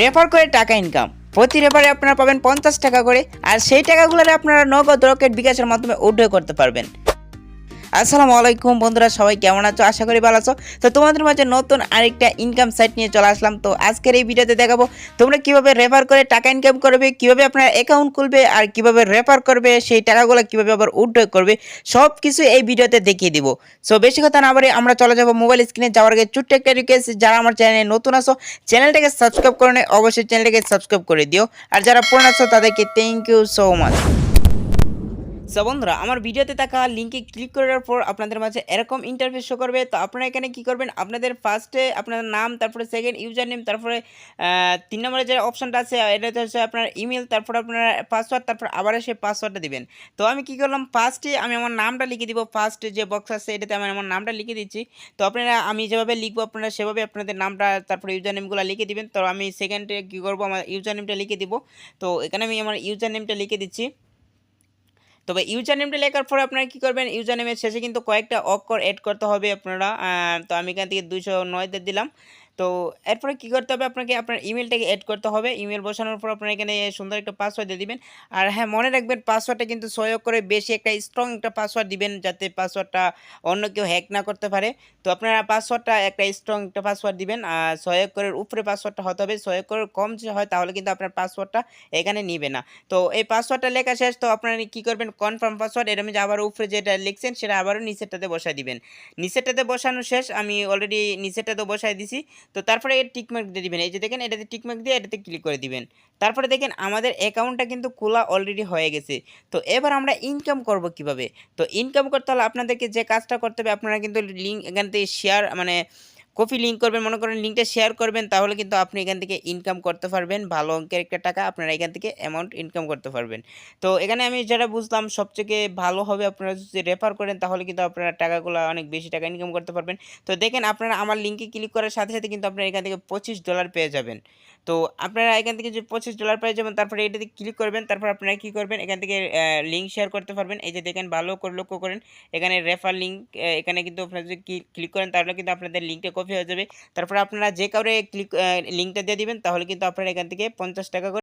Refer করে টাকা income প্রতি রেফারে আপনারা পাবেন পঞ্চাশ টাকা করে, আর সেই টাকাগুলোরে আপনারা নগদ রকেট বিকাশের মাধ্যমে উদ্যোগ করতে পারবেন। আসসালামু আলাইকুম বন্ধুরা, সবাই কেমন আছো? আশা করি ভালো আছো। তো তোমাদের মাঝে নতুন আরেকটা ইনকাম সাইট নিয়ে চলে আসলাম। তো আজকের এই ভিডিওতে দেখাবো তোমরা কীভাবে রেফার করে টাকা ইনকাম করবে, কীভাবে আপনার অ্যাকাউন্ট খুলবে আর কীভাবে রেফার করবে, সেই টাকাগুলো কীভাবে আবার উইথড্র করবে সব কিছু এই ভিডিওতে দেখিয়ে দিব। সো বেশি কথা না বলে আমরা চলে যাব মোবাইল স্ক্রিনে যাওয়ার আগে ছোট্ট একটা রিকোয়েস্ট যারা আমার চ্যানেলে নতুন আসো চ্যানেলটাকে সাবস্ক্রাইব করে নেয় অবশ্যই চ্যানেলটাকে সাবস্ক্রাইব করে দিও। আর যারা পুরনো আছো, তাদেরকে thank you so much so বন্ধুরা, আমার ভিডিওতে থাকা লিঙ্কে ক্লিক করার পর আপনাদের মাঝে এরকম ইন্টারফেস শো করবে। তো আপনারা এখানে কি করবেন? আপনাদের ফার্স্টে আপনার নাম, তারপরে সেকেন্ড ইউজার নেম তারপরে তিন নম্বরে যে অপশানটা আছে এটাতে হচ্ছে আপনার ইমেল তারপর আপনার পাসওয়ার্ড তারপর আবার সেই পাসওয়ার্ডটা দিবেন। তো আমি কি করলাম? ফার্স্টে আমি আমার নামটা লিখে দিব। ফার্স্ট যে বক্স আছে, এটাতে আমি আমার নামটা লিখে দিচ্ছি। তো আপনারা, আমি যেভাবে লিখব, আপনারা সেভাবে আপনাদের নামটা, তারপরে ইউজার নেমগুলো লিখে দিবেন। তো আমি সেকেন্ডে কী করব? আমার ইউজার নেমটা লিখে দিব। তো এখানে আমি আমার ইউজার নেমটা লিখে দিচ্ছি। তবে ইউজার নেমটা লেখার পরে আপনারা কী করবেন? ইউজার নেমের শেষে কিন্তু কয়েকটা অক্ষর অ্যাড করতে হবে আপনারা। তো আমি এখান থেকে দুইশো নয়তে দিলাম। তো এরপরে কী করতে হবে? আপনাকে আপনার ইমেলটাকে অ্যাড করতে হবে। ইমেল বসানোর পর আপনার এখানে সুন্দর একটা পাসওয়ার্ড দিয়ে দিবেন। আর হ্যাঁ মনে রাখবেন পাসওয়ার্ডটা কিন্তু সহায়ক করে বেশি একটা স্ট্রং একটা পাসওয়ার্ড দিবেন যাতে পাসওয়ার্ডটা অন্য কেউ হ্যাক না করতে পারে। তো আপনারা পাসওয়ার্ডটা একটা স্ট্রং একটা পাসওয়ার্ড দিবেন। আর সহায়ক করের উপরে পাসওয়ার্ডটা হতে হবে। সহায়ক করের কম যে হয় তাহলে কিন্তু আপনার পাসওয়ার্ডটা এখানে নিবে না। তো এই পাসওয়ার্ডটা লেখা শেষ। তো আপনারা কি করবেন? কনফার্ম পাসওয়ার্ড এর আমি যে আবার উপরে যেটা লিখছেন সেটা আবারও নিচেরটাতে বসাই দিবেন। নিচেরটাতে বসানো শেষ। আমি অলরেডি নিচেরটাতে বসাই দিছি। তো তারপরে এর টিকমার্ক দিয়ে দিবেন। এই যে দেখেন, এটাতে টিকমার্ক দিয়ে এটাতে ক্লিক করে দিবেন। তারপরে দেখেন, আমাদের অ্যাকাউন্টটা কিন্তু খোলা অলরেডি হয়ে গেছে। তো এবার আমরা ইনকাম করব কীভাবে? তো ইনকাম করতে হলে আপনাদেরকে যে কাজটা করতে হবে, আপনারা কিন্তু লিঙ্ক এখান থেকে শেয়ার মানে কপি লিঙ্ক করবেন, মনে করেন লিঙ্কটা শেয়ার করবেন, তাহলে কিন্তু আপনি এখান থেকে ইনকাম করতে পারবেন। ভালো অঙ্কের একটা টাকা আপনারা এখান থেকে অ্যামাউন্ট ইনকাম করতে পারবেন। তো এখানে আমি যেটা বুঝলাম, সবথেকে ভালো হবে আপনারা যদি রেফার করেন, তাহলে কিন্তু আপনারা টাকাগুলো অনেক বেশি টাকা ইনকাম করতে পারবেন। তো দেখেন, আপনারা আমার লিঙ্কে ক্লিক করার সাথে সাথে কিন্তু আপনারা এখান থেকে পঁচিশ ডলার পেয়ে যাবেন। তো আপনারা এখান থেকে যে পঁচিশ ডলার পাই যাবেন তারপরে এটাতে ক্লিক করবেন, তারপর আপনারা কী করবেন? এখান থেকে লিঙ্ক শেয়ার করতে পারবেন। এই যে দেখেন, ভালো করে লক্ষ্য করেন। এখানে রেফার লিঙ্ক এখানে কিন্তু আপনারা যদি ক্লিক করেন, তাহলে কিন্তু আপনাদের লিঙ্কটা কপি হয়ে যাবে। তারপরে আপনারা যে কাউরে ক্লিক লিঙ্কটা দিয়ে দিবেন, তাহলে কিন্তু আপনারা এখান থেকে পঞ্চাশ টাকা করে